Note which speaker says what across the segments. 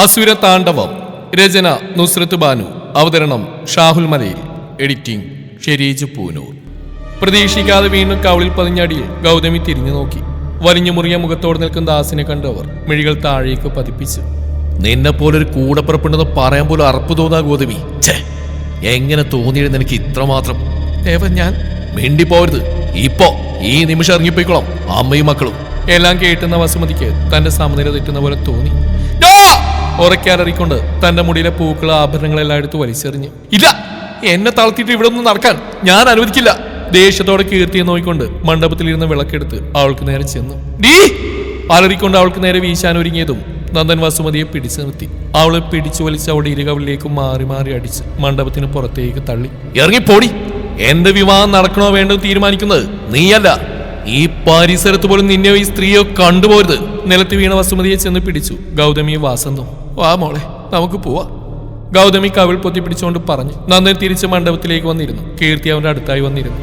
Speaker 1: അസുര താണ്ഡവം രചന നുസ്രത്ത് ബാനു. അവതരണം ഷാഹുൽ മലയിൽ. എഡിറ്റിംഗ് ഷെരീജ് പൂനൂർ. പ്രതീക്ഷിക്കാതെ വീണ്ടും കവളിൽ പതിഞ്ഞടിയിൽ ഗൗതമി തിരിഞ്ഞു നോക്കി. വലിഞ്ഞു മുറിയ മുഖത്തോട് നിൽക്കുന്ന ദാസിനെ കണ്ടവർ മിഴികൾ താഴേക്ക് പതിപ്പിച്ചു.
Speaker 2: നിന്നെ പോലൊരു കൂടപ്പുറപ്പുണ്ടെന്ന് പറയാൻ പോലും അറപ്പ് തോന്നാ ഗോതമി. എങ്ങനെ തോന്നിയിരുന്നു എനിക്ക് ഇത്രമാത്രം?
Speaker 1: ദേവൻ ഞാൻ
Speaker 2: മിണ്ടിപ്പോരുത് ഇപ്പോ ഈ നിമിഷം ഇറങ്ങിപ്പോയിക്കോളാം അമ്മയും മക്കളും.
Speaker 1: എല്ലാം കേട്ടുന്ന വസുമതിക്ക് തന്റെ സമനില തെറ്റുന്ന പോലെ തോന്നി! ഉറക്കാലറിക്കൊണ്ട് തന്റെ മുടിയിലെ പൂക്കൾ ആഭരണങ്ങളെല്ലാം എടുത്ത് വലിച്ചെറിഞ്ഞു. ഇല്ല എന്നെ താഴ്ത്തിയിട്ട് ഇവിടെ ഒന്നും നടക്കാൻ ഞാൻ അനുവദിക്കില്ല. ദേഷ്യത്തോടെ കീർത്തിയെ നോക്കിക്കൊണ്ട് മണ്ഡപത്തിലിരുന്ന് വിളക്കെടുത്ത് അവൾക്ക് നേരെ ചെന്നു. ഡീ! അലറിക്കൊണ്ട് അവൾക്ക് നേരെ വീശാൻ ഒരുങ്ങിയതും നന്ദൻ വസുമതിയെ പിടിച്ചു നിർത്തി. അവളെ പിടിച്ചു വലിച്ച് അവളുടെ ഇരുകവിലേക്ക് മാറി മാറി അടിച്ച് മണ്ഡപത്തിന് പുറത്തേക്ക് തള്ളി.
Speaker 2: ഇറങ്ങിപ്പോടി. എന്റെ വിവാഹം നടക്കണോ വേണ്ടോ തീരുമാനിക്കുന്നത് നീയല്ല. ഈ പരിസരത്ത് പോലും നിന്നെ ഈ സ്ത്രീയോ കണ്ടുപോരുത്.
Speaker 1: നിലത്ത് വീണ വസുമതിയെ ചെന്ന് പിടിച്ചു. ഗൗതമി വാസന്തും വാ മോളെ നമുക്ക് പോവാം. ഗൗതമി കവിൾ പൊത്തി പിടിച്ചുകൊണ്ട് പറഞ്ഞു. നന്ദൻ തിരിച്ച് മണ്ഡപത്തിലേക്ക് വന്നിരുന്നു. കീർത്തി അവന്റെ അടുത്തായി വന്നിരുന്നു.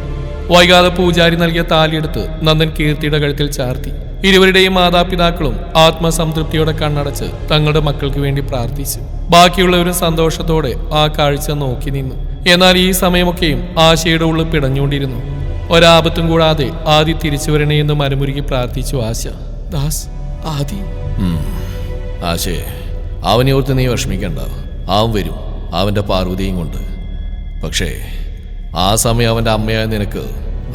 Speaker 1: വൈകാതെ പൂജാരി നൽകിയ താലിയെടുത്ത് നന്ദൻ കീർത്തിയുടെ കഴുത്തിൽ ചാർത്തി. ഇരുവരുടെയും മാതാപിതാക്കളും ആത്മസംതൃപ്തിയോടെ കണ്ണടച്ച് തങ്ങളുടെ മക്കൾക്ക് വേണ്ടി പ്രാർത്ഥിച്ചു. ബാക്കിയുള്ളവരും സന്തോഷത്തോടെ ആ കാഴ്ച നോക്കി നിന്നു. എന്നാൽ ഈ സമയമൊക്കെയും ആശയുടെ ഉള്ളിൽ പിടഞ്ഞുകൊണ്ടിരുന്നു. ഒരാപത്തും കൂടാതെ ആദി തിരിച്ചു വരണേ എന്ന് മരമുരുകി പ്രാർത്ഥിച്ചു ആശ. ദാസ് ആദി.
Speaker 2: ആശേ. അവനെ ഓർത്ത് നീ വിഷമിക്കണ്ട. അവൻ വരും. അവന്റെ പാർവതിയും കൊണ്ട്. പക്ഷേ ആ സമയം അവന്റെ അമ്മയായ നിനക്ക്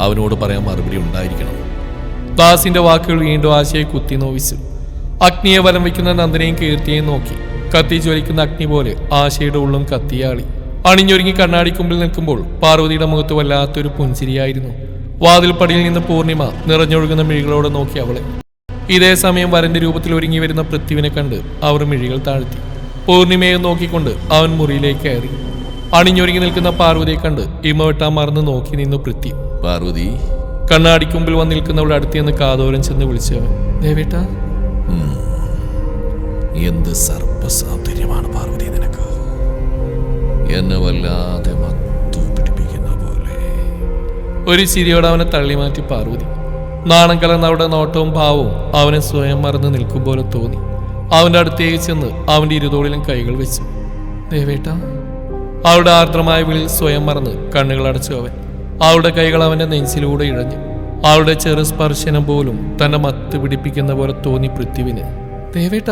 Speaker 2: അവനോട് പറയാൻ മറുപടി ഉണ്ടായിരിക്കണം.
Speaker 1: ദാസിന്റെ വാക്കുകൾ വീണ്ടും ആശയെ കുത്തി നോവിച്ചു. അഗ്നിയെ വലം വയ്ക്കുന്ന നന്ദനെയും കീർത്തിയെയും നോക്കി. കത്തി ജ്വലിക്കുന്ന അഗ്നി പോലെ ആശയുടെ ഉള്ളും കത്തിയാളി. അണിഞ്ഞൊരുങ്ങി കണ്ണാടിക്കുമ്പിൽ നിൽക്കുമ്പോൾ പാർവതിയുടെ മുഖത്ത് വല്ലാത്തൊരു പുഞ്ചിരിയായിരുന്നു. വാതിൽപ്പടിയിൽ നിന്ന് പൂർണിമ നിറഞ്ഞൊഴുകുന്ന മിഴികളോടെ നോക്കി അവളെ. ഇതേ സമയം വരന്റെ രൂപത്തിൽ ഒരുങ്ങി വരുന്ന പൃഥ്വിനെ കണ്ട് അവർ മിഴികൾ താഴ്ത്തി. പൂർണിമയെ നോക്കിക്കൊണ്ട് അവൻ മുറിയിലേക്ക് കയറി. അണിഞ്ഞൊരുങ്ങി നിൽക്കുന്ന പാർവതിയെ കണ്ട് ഇമ വെട്ടാൻ മറന്ന് നോക്കി നിന്നു പൃഥ്വി.
Speaker 2: പാർവതി?
Speaker 1: കണ്ണാടിക്കുമ്പിൽ വന്ന് നിൽക്കുന്നവളുടെ അടുത്ത് നിന്ന് കാതോരം ചെന്ന് വിളിച്ചവൻ ദേവേട്ട
Speaker 2: എന്ത് സർപ്പസാധുര്യമാണ് പാർവതി നിനക്ക്? എന്നെ വല്ലാതെ മത്തു പിടിപ്പിക്കുന്ന പോലെ.
Speaker 1: ഒരു ചിരിയോടെ അവനെ തള്ളി മാറ്റി പാർവതി. നാണം കലർന്ന നോട്ടവും ഭാവവും അവനെ സ്വയം മറന്ന് നിൽക്കും പോലെ തോന്നി. അവന്റെ അടുത്തേക്ക് ചെന്ന് അവന്റെ ഇരുതോളിലും കൈകൾ വെച്ചു. ദേവേട്ട. അവളുടെ ആർദ്രമായ വിളിൽ സ്വയം മറന്ന് കണ്ണുകൾ അടച്ചു അവൻ. അവളുടെ കൈകൾ അവന്റെ നെഞ്ചിലൂടെ ഇഴഞ്ഞു. അവളുടെ ചെറു സ്പർശനം പോലും തന്നെ മത്ത് പിടിപ്പിക്കുന്ന പോലെ തോന്നി പൃഥ്വിന്. ദേവേട്ട.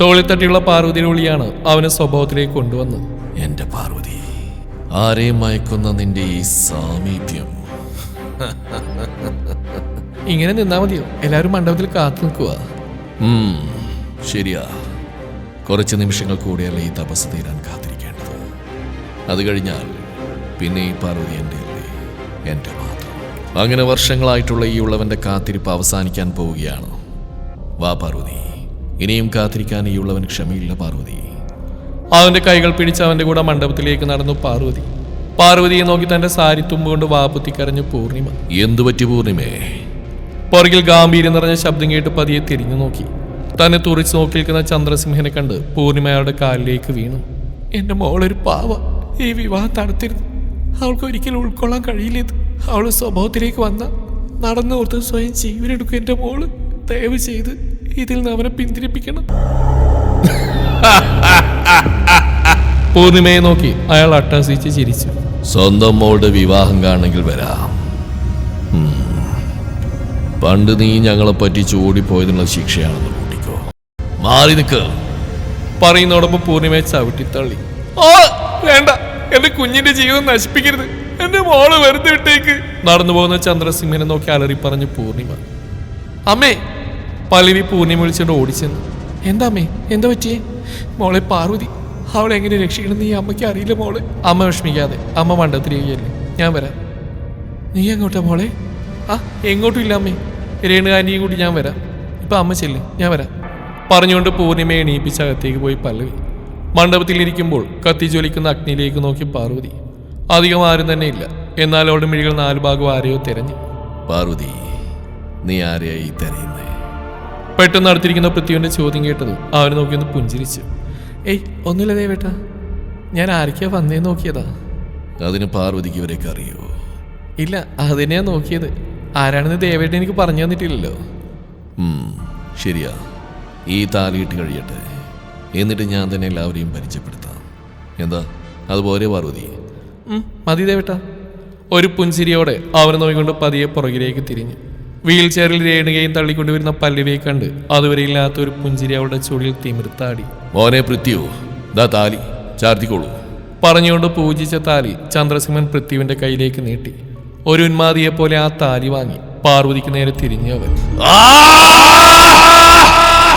Speaker 1: തോളിത്തട്ടിയുള്ള പാർവതിയുടെ വിളിയാണ് അവനെ സ്വഭാവത്തിലേക്ക് കൊണ്ടുവന്നത്.
Speaker 2: എന്റെ പാർവതി ആരെയും മയക്കുന്ന നിന്റെ ഈ സാമീപ്യം.
Speaker 1: ഇങ്ങനെ നിന്നാ മതിയോ? എല്ലാവരും മണ്ഡപത്തിൽ കാത്തു നിൽക്കുക
Speaker 2: ശരിയാ. കുറച്ച് നിമിഷങ്ങൾ കൂടിയല്ല ഈ തപസ് തീരാൻ കാത്തിരിക്കേണ്ടത്. അത് കഴിഞ്ഞാൽ പിന്നെ ഈ പാർവതി എന്റെ അല്ലേ? എന്റെ മാത്രം. അങ്ങനെ വർഷങ്ങളായിട്ടുള്ള ഈ ഉള്ളവന്റെ കാത്തിരിപ്പ് അവസാനിക്കാൻ പോവുകയാണ്. വാ പാർവതി. ഇനിയും കാത്തിരിക്കാൻ ഈ ഉള്ളവന് ക്ഷമയില്ല പാർവതി.
Speaker 1: അവന്റെ കൈകൾ പിടിച്ച് അവന്റെ കൂടെ മണ്ഡപത്തിലേക്ക് നടന്നു പാർവതി. പാർവതിയെ നോക്കി തന്റെ സാരി തുമ്പുകൊണ്ട് വാപ്പുത്തി കരഞ്ഞു പൂർണിമ.
Speaker 2: എന്തു പറ്റി പൂർണിമേ?
Speaker 1: പുറകിൽ ഗാംഭീര്യം നിറഞ്ഞ ശബ്ദം കേട്ട് പതിയെ തിരിഞ്ഞു നോക്കി. തന്നെ തുറിച്ച് നോക്കി നിൽക്കുന്ന ചന്ദ്രസിംഹനെ കണ്ട് പൂർണിമ അയാളുടെ കാലിലേക്ക് വീണു. എന്റെ മോളൊരു പാവ. ഈ വിവാഹം നടത്തിരുന്നു അവൾക്ക് ഒരിക്കലും ഉൾക്കൊള്ളാൻ കഴിയില്ലത് അവൾ സ്വഭാവത്തിലേക്ക് വന്ന. നടന്നു ഓർത്ത് സ്വയം ജീവനെടുക്കും എന്റെ മോൾ. ദയവ് ചെയ്ത് ഇതിൽ നിന്ന് അവനെ പിന്തിരിപ്പിക്കണം. പൂർണിമയെ നോക്കി അയാൾ അട്ടാസിച്ച് ചിരിച്ചു.
Speaker 2: സ്വന്തം മോളുടെ വിവാഹം കാണെങ്കിൽ വരാം. പണ്ട് നീ ഞങ്ങളെ പറ്റി ഓടിപ്പോയതിനുള്ള ശിക്ഷയാണെന്ന് കൂട്ടിക്കോ മാറി നിൽക്ക
Speaker 1: പറയുന്നോടൊപ്പം പൂർണിമയെ ചവിട്ടിത്തള്ളി ഓ വേണ്ട. എന്റെ കുഞ്ഞിന്റെ ജീവിതം നശിപ്പിക്കരുത്. എന്റെ മോൾ വെറുതെ വിട്ടേക്ക്. നടന്നു പോകുന്ന ചന്ദ്രസിംഹനെ നോക്കി അലറി പറഞ്ഞു പൂർണിമ. അമ്മേ പലവി പൂർണിമ വിളിച്ചുകൊണ്ട് ഓടിച്ചെന്ന്. എന്താ അമ്മേ? എന്താ പറ്റിയേ? മോളെ പാർവതി അവളെ എങ്ങനെ രക്ഷിക്കണം നീ അമ്മയ്ക്ക് അറിയില്ല മോളെ. അമ്മ വിഷമിക്കാതെ. അമ്മ മണ്ടത്തിരിക്കുകയല്ലേ. ഞാൻ വരാം. നീ എങ്ങോട്ടാ മോളെ? ആ എങ്ങോട്ടും ഇല്ല അമ്മേ. രേണുകാനിയും കൂടി ഞാൻ വരാം. ഇപ്പം അമ്മ ചെല്ലേ ഞാൻ വരാം. പറഞ്ഞുകൊണ്ട് പൂർണിമയെ എണീപ്പിച്ച് അകത്തേക്ക് പോയി പല്ലവി. മണ്ഡപത്തിലിരിക്കുമ്പോൾ കത്തി ജ്വലിക്കുന്ന അഗ്നിയിലേക്ക് നോക്കി പാർവതി. അധികം ആരും തന്നെ ഇല്ല. എന്നാൽ അവളുടെ മിഴികൾ നാലു ഭാഗം ആരെയോ തിരഞ്ഞു.
Speaker 2: പാർവതി നീ ആരെയായി തിരയുന്നേ?
Speaker 1: പെട്ടെന്ന് അടുത്തിരിക്കുന്ന പൃഥ്വിന്റെ ചോദ്യം കേട്ടത് അവർ നോക്കിയൊന്ന് പുഞ്ചിരിച്ചു. ഏയ് ഒന്നുമില്ല ദേവേട്ട ഞാൻ ആരൊക്കെയാ വന്നേ നോക്കിയതാ?
Speaker 2: അതിന് പാർവതിക്ക് ഇവരെയൊക്കെ അറിയോ?
Speaker 1: ഇല്ല അതിനെയാ നോക്കിയത്. ആരാണെന്ന് ദേവേട്ടൻ എനിക്ക് പറഞ്ഞു തന്നിട്ടില്ലല്ലോ.
Speaker 2: ശരിയാ. ഈ താലിയിട്ട് കഴിയട്ടെ. എന്നിട്ട് ഞാൻ തന്നെ എല്ലാവരെയും പരിചയപ്പെടുത്താം. എന്താ? അതുപോലെ പാർവതി.
Speaker 1: മതി ദേവേട്ട. ഒരു പുൻസിരിയോടെ അവനെ നോക്കിക്കൊണ്ട് പതിയെ പുറകിലേക്ക് തിരിഞ്ഞു. വീൽ ചെയറിൽ രേണുകയും തള്ളിക്കൊണ്ടുവരുന്ന പല്ലുവയെ കണ്ട് അതുവരെ ഇല്ലാത്ത ഒരു പുഞ്ചിരി അവളുടെ ചുടിൽ തിമിർത്താടി.
Speaker 2: മോനെ പൃഥ്വിയോ ദാ താലി ചാർത്തിക്കോളൂ.
Speaker 1: പറഞ്ഞുകൊണ്ട് പൂജിച്ച താലി ചന്ദ്രസിംഹൻ പൃഥ്വിന്റെ കയ്യിലേക്ക് നീട്ടി. ഒരു ഉന്മാതിയെ പോലെ ആ താലി വാങ്ങി പാർവതിക്ക് നേരെ തിരിഞ്ഞു അവൻ.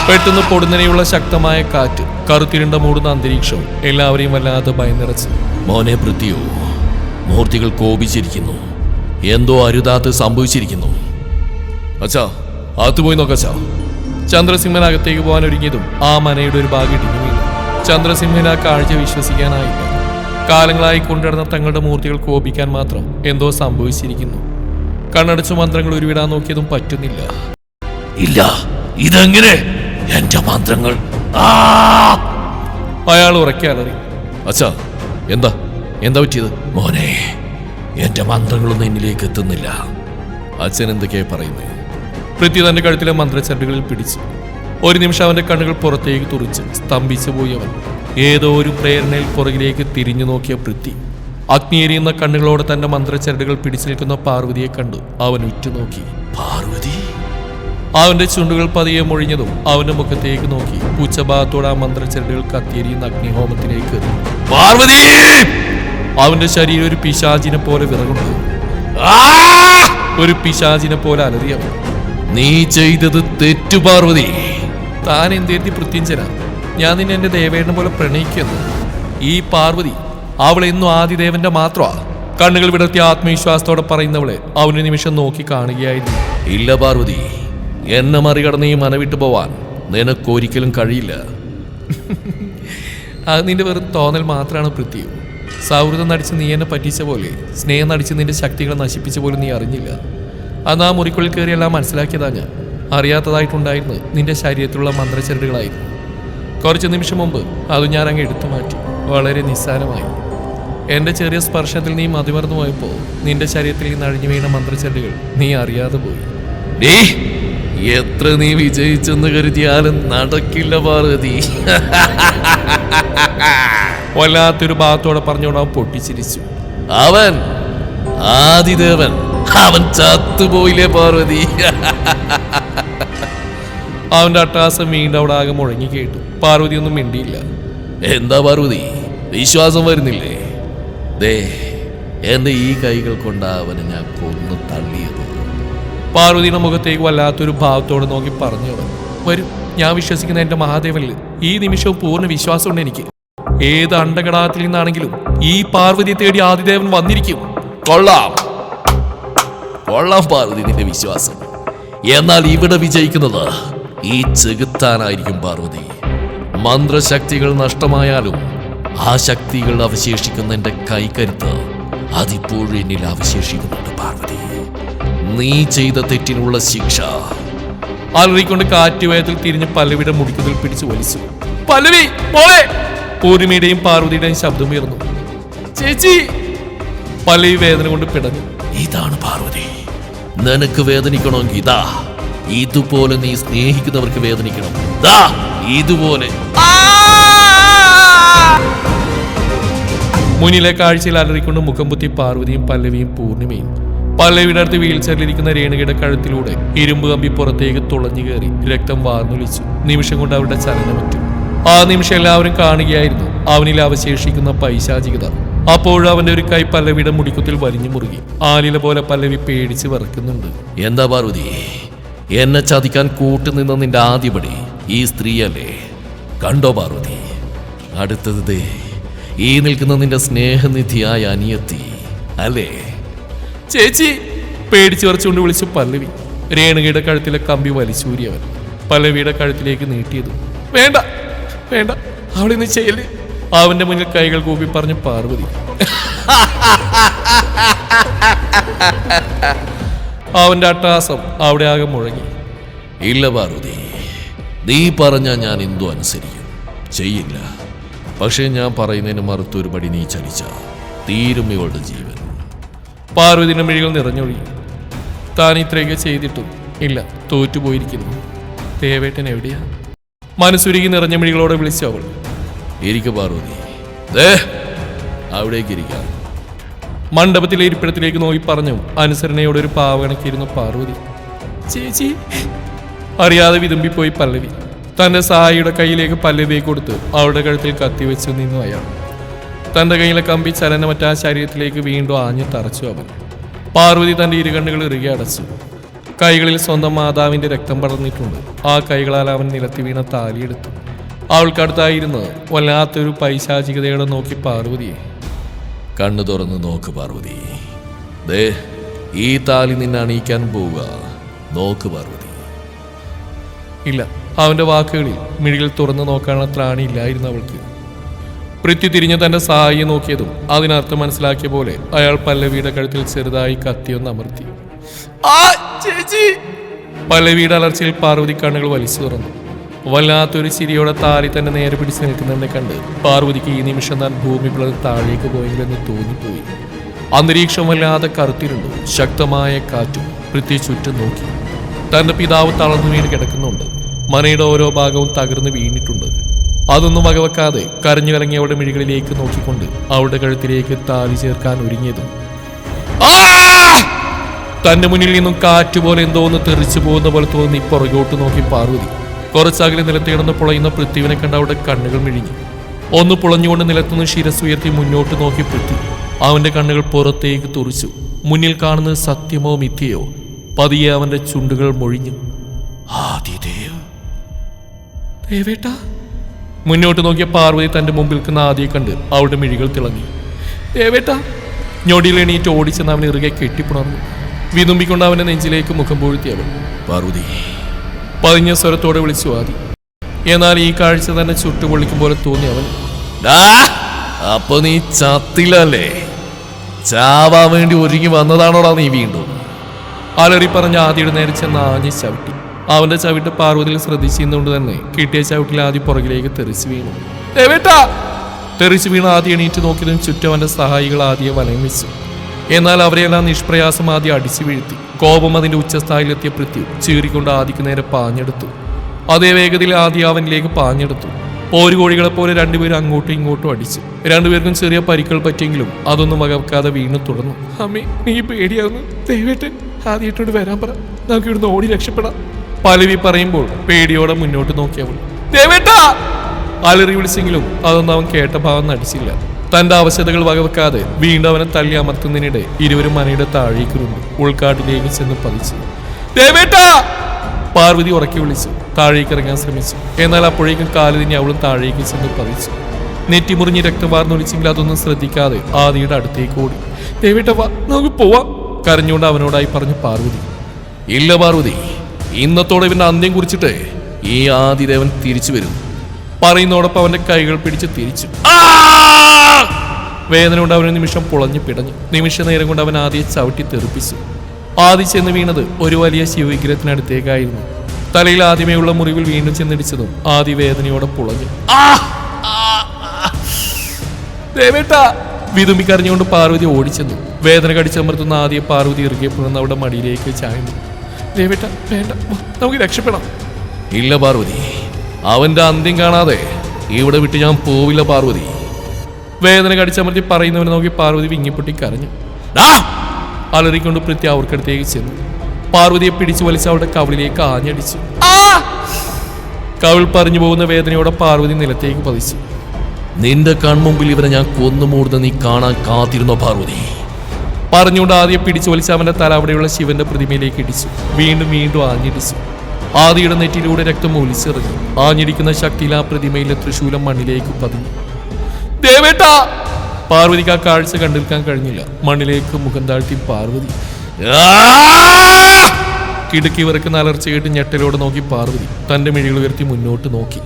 Speaker 1: പെട്ടെന്ന് പൊടുന്നനെയുള്ള ശക്തമായ കാറ്റ് കറുത്തിരുണ്ട മൂടുന്ന അന്തരീക്ഷവും എല്ലാവരെയും വല്ലാതെ ഭയന്നിറച്ചു.
Speaker 2: മോനെ പൃഥ്വിയോ മൂർത്തികൾ കോപിച്ചിരിക്കുന്നു. എന്തോ അരുതാത്ത് സംഭവിച്ചിരിക്കുന്നു. അച്ഛാ അകത്ത് പോയി നോക്കച്ചാ
Speaker 1: ചന്ദ്രസിംഹൻ അകത്തേക്ക് പോകാൻ ഒരുങ്ങിയതും ആ മനയുടെ ഒരു ഭാഗം ഇടിഞ്ഞു ചന്ദ്രസിംഹൻ ആ കാഴ്ച വിശ്വസിക്കാനായില്ല. കാലങ്ങളായി കൊണ്ടുനടന്ന തങ്ങളുടെ മൂർത്തികൾ കോപിക്കാൻ മാത്രം എന്തോ സംഭവിച്ചിരിക്കുന്നു. കണ്ണടച്ചു മന്ത്രങ്ങൾ ഉരുവിടാൻ നോക്കിയതും പറ്റുന്നില്ല.
Speaker 2: ഇല്ല ഇതെങ്ങനെ? എന്റെ മന്ത്രങ്ങൾ.
Speaker 1: അയാൾ ഉറക്കെ അലറി.
Speaker 2: അച്ഛാ എന്താ? എന്താ പറ്റിയത്? മോനെ എന്റെ മന്ത്രങ്ങളൊന്നും എന്നിലേക്ക് എത്തുന്നില്ല. അച്ഛൻ എന്തൊക്കെയാ പറയുന്നത്
Speaker 1: പൃഥ്വി തന്റെ കഴുത്തിലെ മന്ത്രച്ചരടുകളിൽ പിടിച്ചു. ഒരു നിമിഷം അവന്റെ കണ്ണുകൾ പുറത്തേക്ക് തുറിച്ച് സ്തംഭിച്ചു പോയി അവൻ. ഏതോ ഒരു പ്രേരണയിൽ പുറകിലേക്ക് തിരിഞ്ഞു നോക്കിയ പൃഥ്വി. അഗ്നിയെരിയുന്ന കണ്ണുകളോട് തന്റെ മന്ത്രചരടുകൾ പിടിച്ചു നിൽക്കുന്ന പാർവതിയെ കണ്ടു. അവൻ ഉറ്റുനോക്കി.
Speaker 2: പാർവതി?
Speaker 1: അവന്റെ ചുണ്ടുകൾ പതിയെ മൊഴിഞ്ഞതും അവന്റെ മുഖത്തേക്ക് നോക്കി. ഉച്ചഭാഗത്തോടെ ആ മന്ത്രചരടുകൾ കത്തിയെരിയുന്ന അഗ്നിഹോമത്തിലേക്ക്.
Speaker 2: പാർവതി!
Speaker 1: അവന്റെ ശരീരം ഒരു പിശാചിനെ പോലെ വിറകുണ്ടു. ഒരു പിശാചിനെ പോലെ അലറിയവൻ.
Speaker 2: നീ ചെയ്തത് തെറ്റു പാർവതി.
Speaker 1: താൻ എന്തേത്തി പ്രത്യഞ്ചന ഞാൻ നിന്നെ എന്റെ ദേവേടിനെ പോലെ പ്രണയിക്കുന്നു. ഈ പാർവതി അവൾ എന്നും ആദിദേവന്റെ മാത്രമാ കണ്ണുകൾ വിടർത്തിയ ആത്മവിശ്വാസത്തോടെ പറയുന്നവളെ അവന് നിമിഷം നോക്കി കാണുകയായിരുന്നു.
Speaker 2: ഇല്ല പാർവതി എന്നെ മറികടന്ന് ഈ മനവിട്ടു പോവാൻ നിനക്കൊരിക്കലും കഴിയില്ല.
Speaker 1: അത് നിന്റെ വെറും തോന്നൽ മാത്രമാണ് പൃഥ്വി. സൗഹൃദം നടിച്ച് നീ എന്നെ പറ്റിച്ച പോലെ സ്നേഹം നടിച്ച് നിന്റെ ശക്തികളെ നശിപ്പിച്ച പോലും നീ അറിഞ്ഞില്ല. അന്ന് ആ മുറിക്കുള്ളിൽ കയറിയെല്ലാം മനസ്സിലാക്കിയതാ ഞാൻ. അറിയാത്തതായിട്ടുണ്ടായിരുന്നു നിന്റെ ശരീരത്തിലുള്ള മന്ത്രച്ചരടുകളായിരുന്നു. കുറച്ച് നിമിഷം മുമ്പ് അത് ഞാൻ അങ്ങ് എടുത്തു മാറ്റി. വളരെ നിസ്സാരമായി. എന്റെ ചെറിയ സ്പർശത്തിൽ നീ മതിമറന്നു പോയപ്പോൾ നിന്റെ ശരീരത്തിൽ നിന്ന് അഴിഞ്ഞു വീണ മന്ത്രച്ചരടുകൾ നീ അറിയാതെ പോയി.
Speaker 2: ഡേ എത്ര നീ വിജയിച്ചെന്ന് കരുതിയാലും നടക്കില്ല പാർവതി.
Speaker 1: വല്ലാത്തൊരു ഭാഗത്തോടെ പറഞ്ഞോട് അവൻ പൊട്ടിച്ചിരിച്ചു.
Speaker 2: അവൻ ആദിദേവൻ അവൻ ചത്തുപോയില്ലേ പാർവതി.
Speaker 1: അവന്റെ അട്ടാസം വീണ്ടും അവിടെ ആകെ മുഴങ്ങി കേട്ടു. പാർവതി ഒന്നും മിണ്ടിയില്ല.
Speaker 2: എന്താ പാർവതി? വിശ്വാസം വരുന്നില്ലേ? ദേ എന്റെ ഈ കൈകൾ കൊണ്ടാ അവനെ ഞാൻ കൊന്നു തള്ളിയത്.
Speaker 1: പാർവതിയുടെ മുഖത്തേക്ക് വല്ലാത്തൊരു ഭാവത്തോടെ നോക്കി പറഞ്ഞു അവൻ. വരും ഞാൻ വിശ്വസിക്കുന്ന എന്റെ മഹാദേവനിൽ ഈ നിമിഷവും പൂർണ വിശ്വാസമുണ്ട് എനിക്ക്. ഏത് അണ്ടകടാത്തിൽ നിന്നാണെങ്കിലും ഈ പാർവതി തേടി ആദിദേവൻ വന്നിരിക്കും.
Speaker 2: കൊള്ളാം. കൊള്ളാം പാർവതി നിന്റെ വിശ്വാസം. എന്നാൽ ഇവിടെ വിജയിക്കുന്നത് ഈ ചെകുത്താനായിരിക്കും പാർവതി. മന്ത്രശക്തികൾ നഷ്ടമായാലും ആ ശക്തികൾ അവശേഷിക്കുന്ന എന്റെ കൈക്കരുത്ത് അതിപ്പോഴും എന്നിൽ അവശേഷിക്കുന്നുണ്ട് പാർവതി. നീ ചെയ്ത തെറ്റിനുള്ള ശിക്ഷ.
Speaker 1: അലറിക്കൊണ്ട് കാറ്റുവയത്തിൽ തിരിഞ്ഞ് പല്ലവിയുടെ മുടിക്കുതിൽ പിടിച്ച് വലിച്ചു. പലവി മോളെ! പൂർണിമയുടെയും പാർവതിയുടെയും ശബ്ദം ഉയർന്നു. ചേച്ചി! പല്ലവി വേദന കൊണ്ട് പിടഞ്ഞു.
Speaker 2: ഇതാണ് പാർവതി. നിനക്ക് വേദനിക്കണമെങ്കിൽ ഇതാ. ഇതുപോലെ നീ സ്നേഹിക്കുന്നവർക്ക് വേദനിക്കണം. ദാ ഇതുപോലെ.
Speaker 1: മുന്നിലെ കാഴ്ചയിൽ അലറിക്കൊണ്ട് മുഖം പുത്തി പാർവതിയും പല്ലവിയും പൂർണിമയും. പല്ലവിയുടെ അടുത്ത് വീൽ ചെയറിലിരിക്കുന്ന രേണുകയുടെ കഴുത്തിലൂടെ ഇരുമ്പ് കമ്പി പുറത്തേക്ക് തുളഞ്ഞു കയറി രക്തം വാർന്നൊലിച്ചു. നിമിഷം കൊണ്ട് അവരുടെ ചലനമറ്റു. ആ നിമിഷം എല്ലാവരും കാണുകയായിരുന്നു അവനിൽ അവശേഷിക്കുന്ന പൈശാചികത. അപ്പോഴും അവന്റെ ഒരു കൈ പല്ലവിയുടെ മുടിക്കുത്തിൽ വലിഞ്ഞു മുറുകി. ആലില പോലെ പല്ലവി പേടിച്ച് വിറക്കുന്നുണ്ട്.
Speaker 2: എന്താ പാർവതി? എന്നെ ചതിക്കാൻ കൂട്ടുനിന്ന നിന്റെ ആദ്യപടി ഈ സ്ത്രീയല്ലേ കണ്ടോ പാർവതി അടുത്തത് ദേ ഈ നിൽക്കുന്ന നിന്റെ സ്നേഹനിധിയായ അനിയത്തി അല്ലേ
Speaker 1: ചേച്ചി പേടിച്ചു വറച്ചുകൊണ്ട് വിളിച്ചു പല്ലവി രേണുകയുടെ കഴുത്തിലെ കമ്പി വലിച്ചൂരിയവൻ പല്ലവിയുടെ കഴുത്തിലേക്ക് നീട്ടിയതു വേണ്ട വേണ്ട അവളിന്ന് ചെയ്യൽ അവന്റെ മുന്നിൽ കൈകൾ കൂപ്പി പറഞ്ഞു പാർവതി അവന്റെ അട്ടാസം അവിടെ ആകെ മുഴങ്ങി.
Speaker 2: ഇല്ല പാർവതി നീ പറഞ്ഞ ഞാൻ എന്തു അനുസരിക്കും. ചെയ്യില്ല. പക്ഷേ ഞാൻ പറയുന്നതിന് മറുത്തൊരു പടി നീ ചലിച്ച തീരും ഇവളുടെ ജീവൻ.
Speaker 1: പാർവതിയുടെ മിഴികൾ നിറഞ്ഞൊഴി താൻ ഇത്രയൊക്കെ ചെയ്തിട്ടും ഇല്ല തോറ്റുപോയിരിക്കുന്നു. ദേവേട്ടൻ എവിടെയാ? മനസ്സുരുകി നിറഞ്ഞ മിഴികളോടെ വിളിച്ചു അവൾ.
Speaker 2: ഇരിക്കു പാർവതി. ദേ അവിടേക്ക് ഇരിക്കാം.
Speaker 1: മണ്ഡപത്തിലെ ഇരിപ്പിടത്തിലേക്ക് നോക്കി പറഞ്ഞു അനുസരണയോടെ ഒരു പാവകണക്കിരുന്നു പാർവതി. ചേച്ചി. അറിയാതെ വിതുമ്പിപ്പോയി പല്ലവി. തന്റെ സഹായിയുടെ കയ്യിലേക്ക് പല്ലവി കൊടുത്ത് അവളുടെ കഴുത്തിൽ കത്തിവെച്ച് നിന്നു അയാൾ. തന്റെ കയ്യിലെ കമ്പി ചലനമറ്റ ആ ശരീരത്തിലേക്ക് വീണ്ടും ആഞ്ഞു തറച്ചു അവൻ. പാർവതി തന്റെ ഇരുകണ്ണുകൾ ഇറുകെ അടച്ചു. കൈകളിൽ സ്വന്തം മാതാവിന്റെ രക്തം പടർന്നിട്ടുണ്ട്. ആ കൈകളാൽ അവൻ നിലത്തി വീണ താലിയെടുത്തു. അവൾക്കടുത്തായിരുന്നത് വല്ലാത്തൊരു പൈശാചികതയോടെ നോക്കി പാർവതിയെ.
Speaker 2: കണ്ണു തുറന്ന് നോക്ക് പാർവതി. ദേ ഈ താലി നിന്നെ അണിയിക്കാൻ പോവുക. നോക്ക് പാർവതി.
Speaker 1: ഇല്ല അവന്റെ വാക്കുകളിൽ മിഴികൾ തുറന്നു നോക്കാനുള്ള ത്രാണിയില്ലായിരുന്നു അവൾക്ക്. പൃഥ്വി തിരിഞ്ഞ് തന്റെ സഹായിയെ നോക്കിയതും അതിനർത്ഥം മനസ്സിലാക്കിയ പോലെ അയാൾ പല്ലവിയുടെ കഴുത്തിൽ ചെറുതായി കത്തിയൊന്ന് അമർത്തി. പല്ലവിയുടെ അലർച്ചയിൽ പാർവതി കണ്ണുകൾ വലിച്ചു തുറന്നു. വല്ലാത്തൊരു ചിരിയോടെ താരി തന്നെ നേരെ പിടിച്ച് നിൽക്കുന്നതിനെ കണ്ട് പാർവതിക്ക് ഈ നിമിഷം താൻ ഭൂമി പിളർന്ന് താഴേക്ക് പോയെങ്കിലെന്ന് തോന്നിപ്പോയി. അന്തരീക്ഷം വല്ലാതെ കറുത്തിരുണ്ടു ശക്തമായ കാറ്റും പൃഥ്വി ചുറ്റും നോക്കി. തന്റെ പിതാവ് തളർന്നു വീണ് കിടക്കുന്നുണ്ട്. മനയുടെ ഓരോ ഭാഗവും തകർന്നു വീണിട്ടുണ്ട്. അതൊന്നും വകവെക്കാതെ കരഞ്ഞു കലങ്ങി അവളുടെ മിഴികളിലേക്ക് നോക്കിക്കൊണ്ട് അവളുടെ കഴുത്തിലേക്ക് താലി ചേർക്കാൻ ഒരുങ്ങിയതും! തന്റെ മുന്നിൽ നിന്നും കാറ്റുപോലെ എന്തോ ഒന്ന് തെറിച്ചു പോകുന്ന പോലെ തോന്നി പുറകോട്ട് നോക്കി പാർവതി. കുറച്ചകലെ നിലത്ത് കിടന്ന് പുളയുന്ന പൃഥ്വിനെ കണ്ട അവളുടെ കണ്ണുകൾ മിഴിഞ്ഞു. ഒന്ന് പുളഞ്ഞുകൊണ്ട് നിലത്തുനിന്ന് ശിരസ് ഉയർത്തി മുന്നോട്ട് നോക്കി പൃഥ്വി. അവന്റെ കണ്ണുകൾ പുറത്തേക്ക് തുറിച്ചു. മുന്നിൽ കാണുന്നത് സത്യമോ മിഥ്യയോ? പതിയെ അവന്റെ ചുണ്ടുകൾ മൊഴിഞ്ഞു. മുന്നോട്ട് നോക്കിയ പാർവതി തന്റെ മുമ്പിൽ നിൽക്കുന്ന ആദിയെ കണ്ട് അവളുടെ മിഴികൾ തിളങ്ങി. ദേവേട്ടാ. ഞൊടിയിൽ എണീറ്റ് ഓടിച്ചെന്ന് അവൻ ഇറുകെ കെട്ടിപ്പുണർന്നു. വിതുമ്പിക്കൊണ്ട് അവന്റെ നെഞ്ചിലേക്ക് മുഖം പൂഴ്ത്തി അവൾ
Speaker 2: പാർവതി
Speaker 1: പതിഞ്ഞ സ്വരത്തോടെ വിളിച്ചു ആദി. എന്നാൽ ഈ കാഴ്ച തന്നെ ചുട്ടുപൊളിക്കും പോലെ തോന്നി അവൻ.
Speaker 2: അപ്പൊ നീ ചത്തില്ലല്ലേ ചാവാൻ വേണ്ടി ഒരുങ്ങി വന്നതാണോടാ നീ വീണ്ടും?
Speaker 1: അലറി പറഞ്ഞ ആദിയുടെ നേരെ ചെന്ന് ആഞ്ഞ് ചവിട്ടി. അവന്റെ ചവിട്ട് പാർവതിയിൽ ശ്രദ്ധിച്ചിരുന്നുകൊണ്ട് തന്നെ കിട്ടിയ ചവിട്ടിൽ ആദ്യം പുറകിലേക്ക് തെറിച്ചു വീണു. തെറിച്ചു വീണ ആദ്യം എണീറ്റ് നോക്കിയതും ചുറ്റും അവന്റെ സഹായികൾ ആദ്യം വലയം വെച്ചു. എന്നാൽ അവരെയെല്ലാം നിഷ്പ്രയാസം ആദ്യം അടിച്ചു വീഴ്ത്തി. കോപം അതിന്റെ ഉച്ചസ്ഥായിലെത്തിയ പൃഥ്വി ചീറിക്കൊണ്ട് ആദിക്ക് നേരെ പാഞ്ഞെടുത്തു. അതേ വേഗതയിൽ ആദ്യം അവനിലേക്ക് പാഞ്ഞെടുത്തു. പോരുകോഴികളെ പോലെ രണ്ടുപേരും അങ്ങോട്ടും ഇങ്ങോട്ടും അടിച്ചു. രണ്ടുപേർക്കും ചെറിയ പരിക്കൾ പറ്റിയെങ്കിലും അതൊന്നും വകവെക്കാതെ വീണ് തുടർന്നു. അമ്മേ നീ പേടിയാവുന്നു. ദയവേട്ട് ആദ്യമായിട്ടോട് വരാൻ പറ. നമുക്ക് ഇവിടുന്ന് ഓടി രക്ഷപ്പെടാം. പലവി പറയുമ്പോൾ പേടിയോടെ മുന്നോട്ട് നോക്കിയവൾ. ദേവേട്ടാ അലറി വിളിച്ചെങ്കിലും അതൊന്നും അവൻ കേട്ട ഭാവം നടിച്ചില്ല. തന്റെ അവശതകൾ വകവെക്കാതെ വീണ്ടും അവനെ തള്ളി അമർത്തുന്നതിനിടെ ഇരുവരും മനയുടെ താഴേക്കിരുന്നു. ഉൾക്കാട്ടിലേക്ക് ചെന്ന് പതിച്ചു. പാർവതി ഉറക്കി വിളിച്ചു. താഴേക്ക് ഇറങ്ങാൻ ശ്രമിച്ചു. എന്നാൽ അപ്പോഴേക്കും കാൽ അവളും താഴേക്ക് ചെന്ന് പതിച്ചു. നെറ്റിമുറിഞ്ഞ് രക്തം വാർന്നൊലിച്ചെങ്കിൽ അതൊന്നും ശ്രദ്ധിക്കാതെ ആദിയുടെ അടുത്തേക്ക് ഓടി. ദേവേട്ട വാ നമുക്ക് പോവാം കരഞ്ഞുകൊണ്ട് അവനോടായി പറഞ്ഞു പാർവതി.
Speaker 2: ഇല്ല പാർവതി ഇന്നത്തോടെ ഇവന്റെ അന്ത്യം കുറിച്ചിട്ട് ഈ ആദിദേവൻ തിരിച്ചു വരും.
Speaker 1: പറയുന്നതോടൊപ്പം അവന്റെ കൈകൾ പിടിച്ച് തിരിച്ചു. വേദന കൊണ്ട് അവൻ നിമിഷം പുളഞ്ഞു പിടഞ്ഞു. നിമിഷ നേരം കൊണ്ട് അവൻ ആദ്യം ചവിട്ടി തെറിപ്പിച്ചു. ആദ്യ ചെന്ന് വീണത് ഒരു വലിയ ശിവവിഗ്രഹത്തിനടുത്തേക്കായിരുന്നു. തലയിൽ ആദ്യമേ ഉള്ള മുറിവിൽ വീണ്ടും ചെന്നിടിച്ചതും ആദ്യ വേദനയോടെ പുളഞ്ഞു. ദേവേട്ടാ. വിതുമ്പി കരഞ്ഞുകൊണ്ട് പാർവതി ഓടിച്ചെന്നു. വേദന കടിച്ചമർത്തുന്ന ആദ്യ പാർവതി ഇറുകെ പുണർന്ന് അവിടെ മടിയിലേക്ക് ചായുന്നു. ദേവേട്ട വേണ്ട. നമുക്ക് രക്ഷപ്പെടാം.
Speaker 2: ഇല്ല പാർവതി. അവന്റെ അന്ത്യം കാണാതെ ഇവിടെ വിട്ട് ഞാൻ പോവില്ല പാർവതി.
Speaker 1: വേദന കടിച്ചമർത്തി പറയുന്നവനെ നോക്കി പാർവതി വിങ്ങിപ്പൊട്ടി കരഞ്ഞു! അലറിക്കൊണ്ട് പ്രത്യ അവർക്കടുത്തേക്ക് ചെന്നു. പാർവതിയെ പിടിച്ചു വലിച്ച് അവളുടെ കവിളിലേക്ക് ആഞ്ഞടിച്ചു. കവിൾ പറഞ്ഞു പോകുന്ന വേദനയോടെ പാർവതി നിലത്തേക്ക് പതിച്ചു.
Speaker 2: നിന്റെ കൺമുമ്പിൽ ഇവരെ ഞാൻ കൊന്നുമൂടുന്ന നീ കാണാൻ കാത്തിരുന്നോ പാർവതി?
Speaker 1: പറഞ്ഞുകൊണ്ട് ആദ്യം പിടിച്ചു വലിച്ച് അവന്റെ തല അവിടെയുള്ള ശിവന്റെ പ്രതിമയിലേക്ക് ഇടിച്ചു. വീണ്ടും വീണ്ടും ആഞ്ഞിടിച്ചു. ആദിയുടെ നെറ്റിയിലൂടെ രക്തം ഒലിച്ചിറങ്ങി. ആഞ്ഞിടിക്കുന്ന ശക്തിയിൽ ആ പ്രതിമയിലെ തൃശൂലം മണ്ണിലേക്ക് പതിഞ്ഞു. ദേവേട്ടാ പാർവതിക്ക് ആ കാഴ്ച കണ്ടിരിക്കാൻ കഴിഞ്ഞില്ല. മണ്ണിലേക്ക് മുഖം താഴ്ത്തി പാർവതി. കിടുക്കി വിറക്കുന്ന അലർച്ച കേട്ട് ഞെട്ടലോട് നോക്കി പാർവതി. തന്റെ മിഴികൾ ഉയർത്തി മുന്നോട്ട് നോക്കി.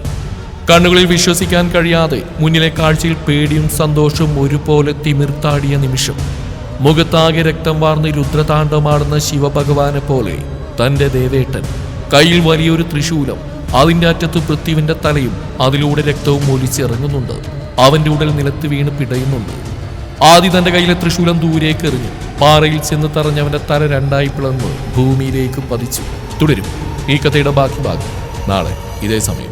Speaker 1: കണ്ണുകളിൽ വിശ്വസിക്കാൻ കഴിയാതെ മുന്നിലെ കാഴ്ചയിൽ പേടിയും സന്തോഷവും ഒരുപോലെ തിമിർത്താടിയ നിമിഷം. മുഖത്താകെ രക്തം വാർന്ന് രുദ്രതാണ്ഡമാടുന്ന ശിവഭഗവാനെ പോലെ തന്റെ ദേവേട്ടൻ. കയ്യിൽ വലിയൊരു ത്രിശൂലം. അതിന്റെ അറ്റത്ത് പൃഥ്വിന്റെ തലയും അതിലൂടെ രക്തവും ഒലിച്ചിറങ്ങുന്നുണ്ട്. അവന്റെ ഉടൽ നിലത്ത് വീണ് പിടയുന്നുണ്ട്. ആദി തന്റെ കയ്യിലെ തൃശൂലം ദൂരേക്ക് എറിഞ്ഞു പാറയിൽ ചെന്ന് തറഞ്ഞവന്റെ തല രണ്ടായി പിളർന്ന് ഭൂമിയിലേക്ക് പതിച്ചു. തുടരും. ഈ കഥയുടെ ബാക്കി ഭാഗം. നാളെ ഇതേ സമയം.